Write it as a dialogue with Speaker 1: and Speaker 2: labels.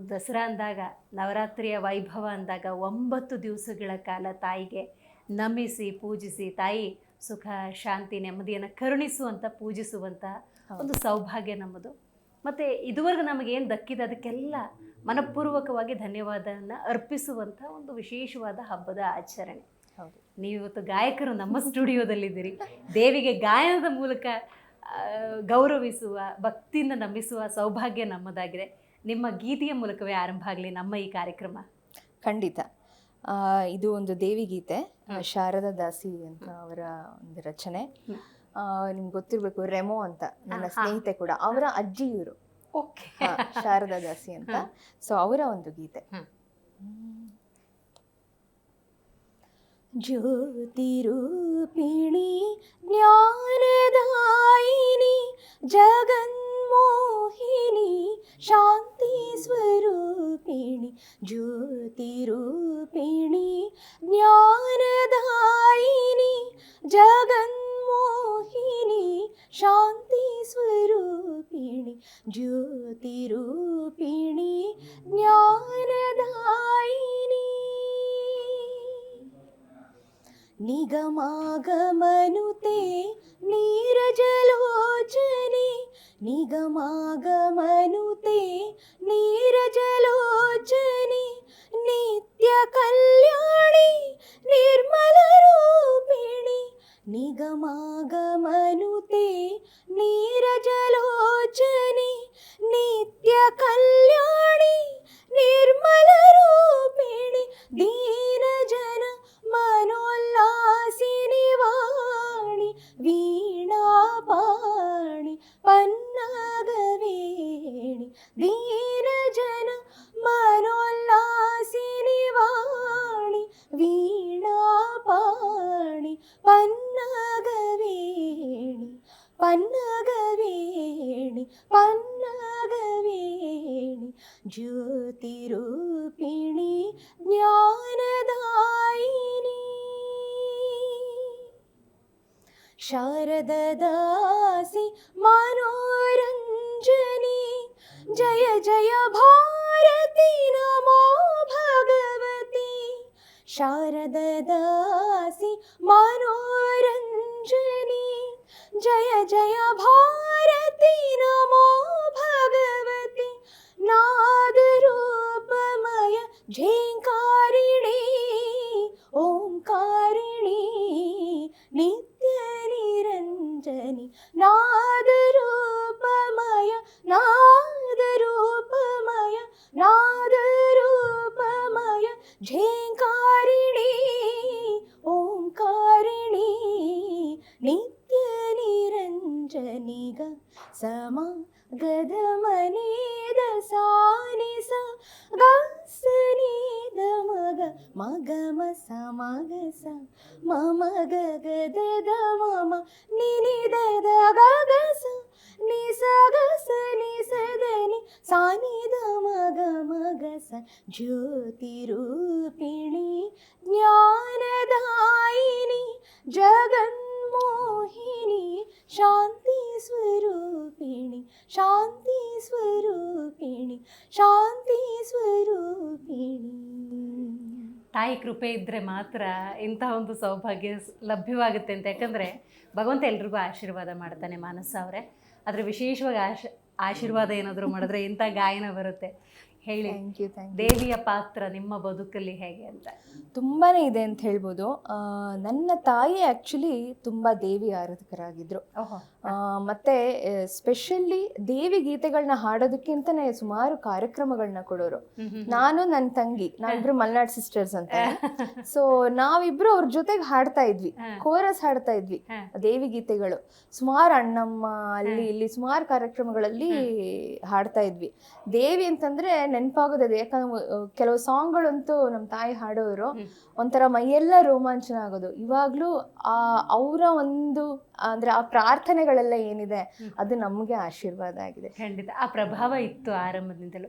Speaker 1: ದಸರಾ ಅಂದಾಗ ನವರಾತ್ರಿಯ ವೈಭವ ಅಂದಾಗ ಒಂಬತ್ತು ದಿವಸಗಳ ಕಾಲ ತಾಯಿಗೆ ನಮಿಸಿ ಪೂಜಿಸಿ ತಾಯಿ ಸುಖ ಶಾಂತಿ ನೆಮ್ಮದಿಯನ್ನು ಕರುಣಿಸುವಂಥ ಪೂಜಿಸುವಂಥ ಒಂದು ಸೌಭಾಗ್ಯ ನಮ್ಮದು. ಮತ್ತು ಇದುವರೆಗೂ ನಮಗೇನು ದಕ್ಕಿದೆ ಅದಕ್ಕೆಲ್ಲ ಮನಪೂರ್ವಕವಾಗಿ ಧನ್ಯವಾದವನ್ನು ಅರ್ಪಿಸುವಂಥ ಒಂದು ವಿಶೇಷವಾದ ಹಬ್ಬದ ಆಚರಣೆ.
Speaker 2: ಹೌದು.
Speaker 1: ನೀವು ಇವತ್ತು ಗಾಯಕರು ನಮ್ಮ ಸ್ಟುಡಿಯೋದಲ್ಲಿದ್ದೀರಿ. ದೇವಿಗೆ ಗಾಯನದ ಮೂಲಕ ಗೌರವಿಸುವ ಭಕ್ತಿಯಿಂದ ನಂಬಿಸುವ ಸೌಭಾಗ್ಯ ನಮ್ಮದಾಗಿದೆ. ನಿಮ್ಮ ಗೀತೆಯ ಮೂಲಕವೇ ಆರಂಭ ಆಗಲಿ ನಮ್ಮ ಈ ಕಾರ್ಯಕ್ರಮ?
Speaker 2: ಖಂಡಿತ. ಆ, ಇದು ಒಂದು ದೇವಿ ಗೀತೆ ಶಾರದಾ ದಾಸಿ ಅಂತ ಅವರ ಒಂದು ರಚನೆ. ನಿಮ್ಗೆ ಗೊತ್ತಿರಬೇಕು ರೆಮೋ ಅಂತ ನನ್ನ. ಸ್ನೇಹಿತೆ ಕೂಡ ಅವರ ಅಜ್ಜಿ ಇವರು
Speaker 1: ಓಕೆ.
Speaker 2: ಶಾರದಾ ದಾಸಿ ಅಂತ. ಸೊ ಅವರ ಒಂದು ಗೀತೆ.
Speaker 1: ಜ್ಯೋತಿರು
Speaker 2: ಜ್ಯೋತಿರೂಪಿಣಿ ಜ್ಞಾನದಾಯಿನಿ रूपिणि ज्ञानधायिनी जगन्मोहिनी शान्तिस्वरूपिणि स्वरूपिणि ज्योतिरूपि निगमागमनुते नीरजलोचने निगमागमनुते సమాగమనుతే నీరజలోచని నిత్య కళ్యాణి నిర్మల రూపిణి దీనజన మనోల్లాసిని వాణి వీణాపాణి పన్నగవేణి దీ ्योतिरूपिणी ज्ञानदायिनी शारददासि मनोरञ्जनी जय जय भारती नमो मा भगवती शारद मनोरञ्जनी जय जय भार ನಿತ್ಯ ನಿರಂಜನಿಗ ಸಮ ಗದ ಮನೇದ ಸಾನಿಸ ಗಸನಿದ ಮಗ ಮಗಮ ಸಮಗ ಸ ಮಮ ಗಗದ ಮಮ ನಿನಿದದ ಗಗಸ, ನಿಸಗಸ ನಿಸದನಿ ಸಾನಿದ ಮಗ ಮಗಸ ಜ್ಯೋತಿರೂಪಿಣಿ. ಸ್ವರೂಪಿಣಿ, ಶಾಂತಿ ಸ್ವರೂಪಿಣಿ.
Speaker 1: ತಾಯಿ ಕೃಪೆ ಇದ್ದರೆ ಮಾತ್ರ ಇಂತಹ ಒಂದು ಸೌಭಾಗ್ಯ ಲಭ್ಯವಾಗುತ್ತೆ ಅಂತ. ಯಾಕಂದರೆ ಭಗವಂತ ಎಲ್ರಿಗೂ ಆಶೀರ್ವಾದ ಮಾಡ್ತಾನೆ ಮಾನಸ ಅವರೇ. ಆದರೆ ವಿಶೇಷವಾಗಿ ಆಶ, ಆಶೀರ್ವಾದ ಏನಾದರೂ ಮಾಡಿದ್ರೆ ಇಂಥ ಗಾಯನ ಬರುತ್ತೆ. ಹೇಳಿ.
Speaker 2: ಥ್ಯಾಂಕ್ ಯು ಥ್ಯಾಂಕ್ ಯು
Speaker 1: ದೇವಿಯ ಪಾತ್ರ ನಿಮ್ಮ ಬದುಕಲ್ಲಿ ಹೇಗೆ ಅಂತ.
Speaker 2: ತುಂಬಾ ಇದೆ ಅಂತ ಹೇಳ್ಬೋದು. ಆ, ನನ್ನ ತಾಯಿ ಆ್ಯಕ್ಚುಲಿ ತುಂಬ ದೇವಿ ಆರಾಧಕರಾಗಿದ್ದರು
Speaker 1: ಓಹೋ.
Speaker 2: ಮತ್ತು ಸ್ಪೆಷಲಿ ದೇವಿ ಗೀತೆಗಳನ್ನ ಹಾಡೋದಕ್ಕಿಂತನೇ ಸುಮಾರು ಕಾರ್ಯಕ್ರಮಗಳನ್ನ ಕೊಡೋರು. ನಾನು ನನ್ನ ತಂಗಿ ನಾವಿಬ್ರು ಮಲ್ನಾಡ್ ಸಿಸ್ಟರ್ಸ್ ಅಂತ. ಸೊ ನಾವಿಬ್ರು ಅವ್ರ ಜೊತೆಗೆ ಹಾಡ್ತಾ ಇದ್ವಿ. ಕೋರಸ್ ಹಾಡ್ತಾ ಇದ್ವಿ. ದೇವಿ ಗೀತೆಗಳು. ಸುಮಾರು ಅಣ್ಣಮ್ಮ ಅಲ್ಲಿ ಇಲ್ಲಿ ಸುಮಾರು ಕಾರ್ಯಕ್ರಮಗಳಲ್ಲಿ ಹಾಡ್ತಾ ಇದ್ವಿ. ದೇವಿ ಅಂತಂದ್ರೆ ನೆನಪಾಗೋದು ಯಾಕಂದ್ರೆ ಕೆಲವು ಸಾಂಗ್ಗಳಂತೂ ನಮ್ಮ ತಾಯಿ ಹಾಡೋರು. ಒಂಥರ ಮೈಯೆಲ್ಲ ರೋಮಾಂಚನ ಆಗೋದು ಇವಾಗ್ಲೂ ಆ ಅವರ ಒಂದು ಅಂದ್ರೆ ಆ ಪ್ರಾರ್ಥನೆಗಳೆಲ್ಲ ಏನಿದೆ. ಅದು ನಮಗೆ ಆಶೀರ್ವಾದ ಆಗಿದೆ.
Speaker 1: ಖಂಡಿತ. ಆ ಪ್ರಭಾವ ಇತ್ತು ಆರಂಭದಿಂದಲೂ.